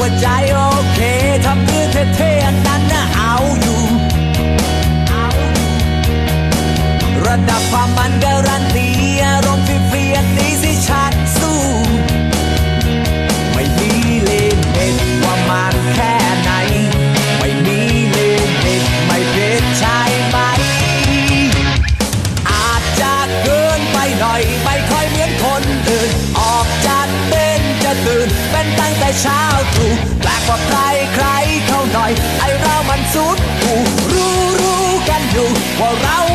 ว่าใจโอเคทำเพื่อเท่ทอันนั้นน่ะเอาอยู่ ระดับความมันการันตีอารมณ์ฟรีๆอันนี้สิฉันสู้ ไม่มีเลนเด็ดว่ามันแค่ไหน ไม่มีเลนเด็ดไม่เพชรใช่ไหม อาจจะเกินไปหน่อย ไม่ค่อยเหมือนคนอื่น ออกจากเต้นจะตื่นเป็นตั้งแต่เช้า กว่าใครใครเขาหน่อย ไอเรามันสุดกูรู้รู้กันอยู่ว่าเรา